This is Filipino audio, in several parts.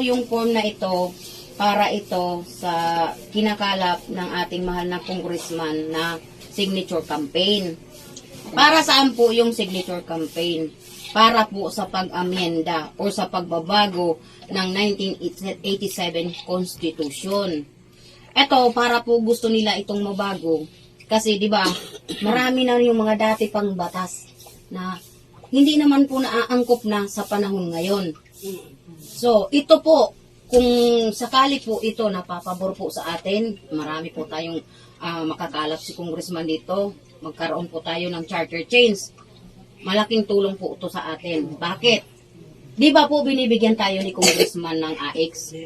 yung form na ito para ito sa kinakalap ng ating mahal na congressman na signature campaign. Para saan po yung signature campaign? Para po sa pag-amyenda o sa pagbabago ng 1987 Constitution. Ito, para po gusto nila itong mabago. Kasi, di ba, marami na yung mga dati pang batas na hindi naman po naaangkop na sa panahon ngayon. So, ito po, kung sakali po ito napapabor po sa atin, marami po tayong ah, makakalap si congressman dito, magkaroon po tayo ng charter change. Malaking tulong po ito sa atin. Bakit? Di ba po binibigyan tayo ni congressman ng AX?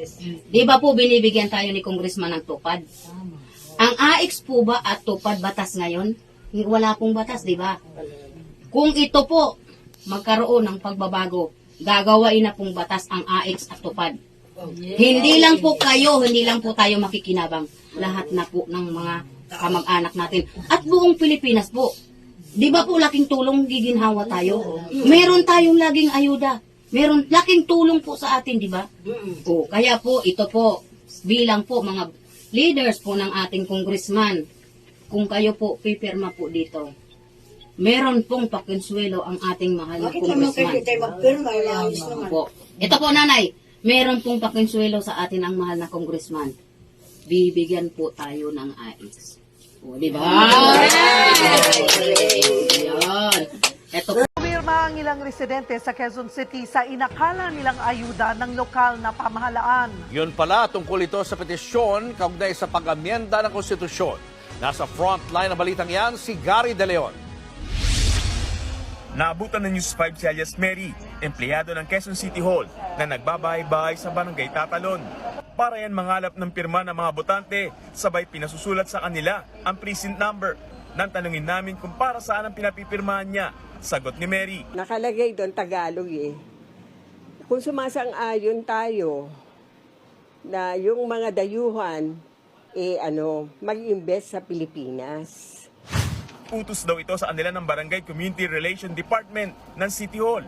Di ba po binibigyan tayo ni congressman ng tupad? Ang AX po ba at tupad batas ngayon? Wala pong batas, di ba? Kung ito po magkaroon ng pagbabago, gagawain na pong batas ang AX at tupad. Hindi lang po kayo, hindi lang po tayo makikinabang. Lahat na po ng mga kamag-anak natin. At buong Pilipinas po. Di ba po laking tulong giginhawa tayo? Meron tayong laging ayuda. Meron laking tulong po sa atin, di ba? O, kaya po, ito po, bilang po mga leaders po ng ating congressman, kung kayo po pipirma po dito, meron pong pakonsuelo ang ating mahal na Bakit naman kayo congressman. tayo magpirma? Ayos naman. Po. Ito po nanay, meron pong pakonsuelo sa atin ang mahal na congressman. Bibigyan po tayo ng AX. O, di ba? Yan. Ito po. Pumirma ang ilang residente sa Quezon City sa inakala nilang ayuda ng lokal na pamahalaan. Yun pala tungkol ito sa petisyon kaugnay sa pag-amyenda ng konstitusyon. Nasa front line ng balitang yan si Gary De Leon. Naabutan ng News 5 si alias Mary, empleyado ng Quezon City Hall na nagbabahay-bahay sa barangay Tatalon. Para yan mangalap ng pirma ng mga botante, sabay pinasusulat sa kanila ang precinct number. Nang tanungin namin kung para saan ang pinapipirmahan niya, sagot ni Mary. Nakalagay doon Tagalog eh. Kung sumasang-ayon tayo na yung mga dayuhan eh ano, mag-invest sa Pilipinas. Utos daw ito sa kanila ng Barangay Community Relation Department ng City Hall.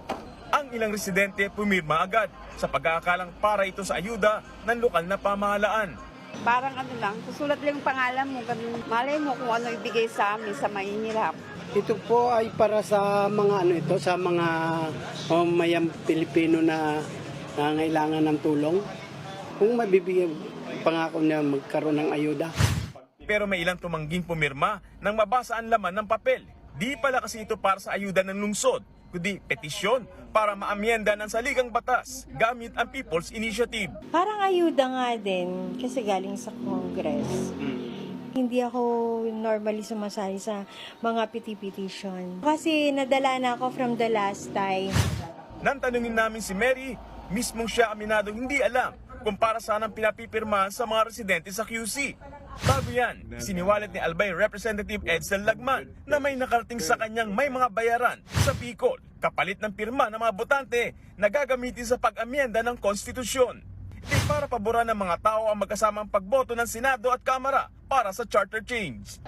Ang ilang residente pumirma agad sa pag-aakalang para ito sa ayuda ng lokal na pamahalaan. Parang ano lang, susulat lang yung pangalan mo, ganun. Malay mo kung ano ibigay sa amin sa mahihirap. Ito po ay para sa mga ano ito, sa mga mamayang Pilipino na nangailangan ng tulong. Kung mabibigyan pangako na magkaroon ng ayuda. Pero may ilang tumangging pumirma nang mabasa ang laman ng papel. Di pala kasi ito para sa ayuda ng lungsod, kundi petisyon para maamyenda ng saligang batas gamit ang People's Initiative. Parang ayuda nga din kasi galing sa Congress. Hindi ako normally sumasali sa mga peti-petition. Kasi nadala na ako from the last time. Nang tanungin namin si Mary, mismong siya aminado hindi alam kung para saan ang pinapipirmahan sa mga residente sa QC. Bago yan, siniwalat ni Albay Representative Edsel Lagman na may nakarating sa kanyang may mga bayaran sa Bicol kapalit ng pirma ng mga botante na gagamitin sa pag-amyenda ng konstitusyon. Di para paboran ng mga tao ang magkasamang pagboto ng Senado at Kamara para sa charter change.